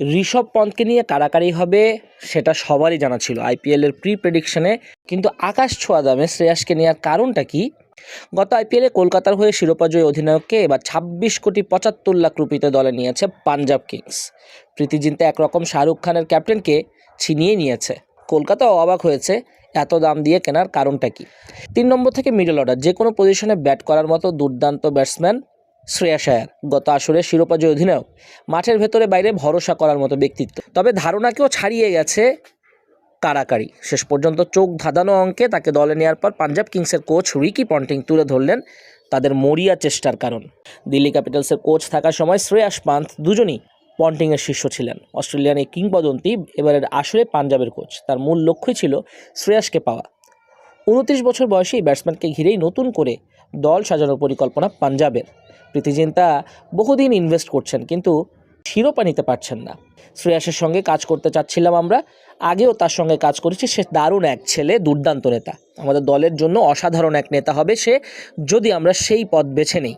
ঋষভ পন্থকে নিয়ে কারাকারি হবে সেটা সবারই জানা ছিল আইপিএলের প্রি প্রেডিকশনে কিন্তু আকাশ ছোঁয়া দামে শ্রেয়াসকে নেওয়ার কারণটা কি? গত আইপিএলে কলকাতার হয়ে শিরোপাজয়ী অধিনায়ককে এবার ছাব্বিশ কোটি পঁচাত্তর লাখ রুপিতে দলে নিয়েছে পাঞ্জাব কিংস। প্রীতি জিনতে একরকম শাহরুখ খানের ক্যাপ্টেনকে ছিনিয়ে নিয়েছে। কলকাতাও অবাক হয়েছে, এত দাম দিয়ে কেনার কারণটা কি? তিন নম্বর থেকে মিডল অর্ডার যে কোনো পজিশনে ব্যাট করার মতো দুর্দান্ত ব্যাটসম্যান শ্রেয়াস আয়ার গত আসরে শিরোপাজয়ী অধিনায়ক, মাঠের ভেতরে বাইরে ভরসা করার মতো ব্যক্তিত্ব। তবে ধারণাকেও ছাড়িয়ে গেছে কারাকারি। শেষ পর্যন্ত চোখ ধাঁধানো অঙ্কে তাকে দলে নেওয়ার পর পাঞ্জাব কিংসের কোচ রিকি পন্টিং তুলে ধরলেন তাদের মরিয়া চেষ্টার কারণ। দিল্লি ক্যাপিটালসের কোচ থাকার সময় শ্রেয়াস পান্থ দুজনই পন্টিংয়ের শিষ্য ছিলেন। অস্ট্রেলিয়ান এই কিংবদন্তি এবারের আসরে পাঞ্জাবের কোচ। তার মূল লক্ষ্যই ছিল শ্রেয়াসকে পাওয়া। উনত্রিশ বছর বয়সী এই ব্যাটসম্যানকে ঘিরেই নতুন করে দল সাজানোর পরিকল্পনা পাঞ্জাবের। প্রীতিজিন্তা বহুদিন ইনভেস্ট করছেন, কিন্তু শিরোপা নিতে পারছেন না। শ্রেয়াসের সঙ্গে কাজ করতে চাচ্ছিলাম আমরা, আগেও তার সঙ্গে কাজ করেছি, সে দারুণ এক ছেলে, দুর্দান্ত নেতা। আমাদের দলের জন্য অসাধারণ এক নেতা হবে সে, যদি আমরা সেই পথ বেছে নিই।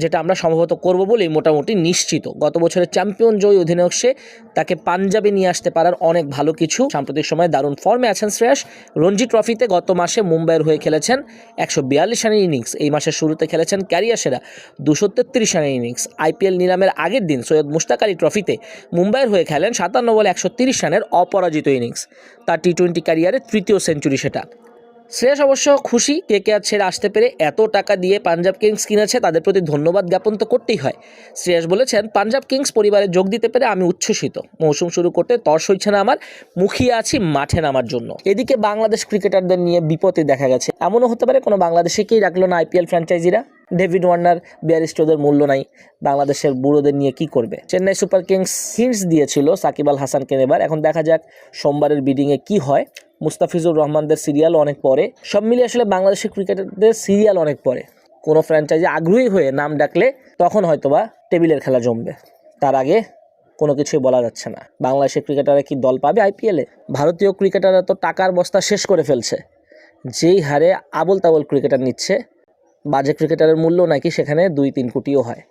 যেটা আমরা সম্ভবত করব বলেই মোটামুটি নিশ্চিত। গত বছরের চ্যাম্পিয়ন জয়ী অধিনায়ক সে তাকে পাঞ্জাবে নিয়ে আসতে পারার অনেক ভালো কিছু। সাম্প্রতিক সময়ে দারুণ ফর্মে আছেন শ্রেয়াস। রঞ্জি ট্রফিতে গত মাসে মুম্বাইয়ের হয়ে খেলেছেন একশো বিয়াল্লিশ রানের ইনিংস। এই মাসের শুরুতে খেলেছেন ক্যারিয়ার সেরা দুশো তেত্রিশ রানের ইনিংস। আইপিএল নিলামের আগের দিন সৈয়দ মুস্তাক আলী ট্রফিতে মুম্বাইয়ের হয়ে খেলেন সাতান্ন বলে একশো তিরিশ রানের অপরাজিত ইনিংস। তার টি টোয়েন্টি ক্যারিয়ারে তৃতীয় সেঞ্চুরি সেটা। শ্রেয়াস অবশ্য খুশি কে কে আর ছেড়ে আসতে পেরে এত টাকা দিয়ে পাঞ্জাব কিংস কিনেছে তাদের প্রতি ধন্যবাদ জ্ঞাপন তো করতেই হয়। শ্রেয়াস বলেছেন, পাঞ্জাব কিংস পরিবারে যোগ দিতে পেরে আমি উচ্ছ্বসিত। মৌসুম শুরু করতে তর সইছে না আমার, মুখিয়ে আছি মাঠে নামার জন্য। এদিকে বাংলাদেশ ক্রিকেটারদের নিয়ে বিপদে দেখা গেছে। এমনও হতে পারে কোনো বাংলাদেশিকেই রাখল না আইপিএল ফ্র্যাঞ্চাইজিরা। ডেভিড ওয়ার্নার বিয়ারিস্টোদের মূল্য নাই। বাংলাদেশের বুড়োদের নিয়ে কি করবে? চেন্নাই সুপার কিংস হিন্টস দিয়েছিল সাকিব আল হাসানকে নেবার এখন দেখা যাক সোমবারের বিডিংয়ে কি হয়। মুস্তাফিজুর রহমানদের সিরিয়াল অনেক পরে। সব মিলিয়ে আসলে বাংলাদেশের ক্রিকেটারদের সিরিয়াল অনেক পরে। কোনো ফ্র্যাঞ্চাইজি আগ্রহী হয়ে নাম ডাকলে তখন হয়তোবা টেবিলের খেলা জমবে। তার আগে কোনো কিছুই বলা যাচ্ছে না। বাংলাদেশের ক্রিকেটাররা কি দল পাবে আইপিএলে ভারতীয় ক্রিকেটাররা তো টাকার বস্তা শেষ করে ফেলছে। যেই হারে আবল তাবল ক্রিকেটার নিচ্ছে বাজে ক্রিকেটারের মূল্য নাকি সেখানে দুই তিন কোটিও হয়?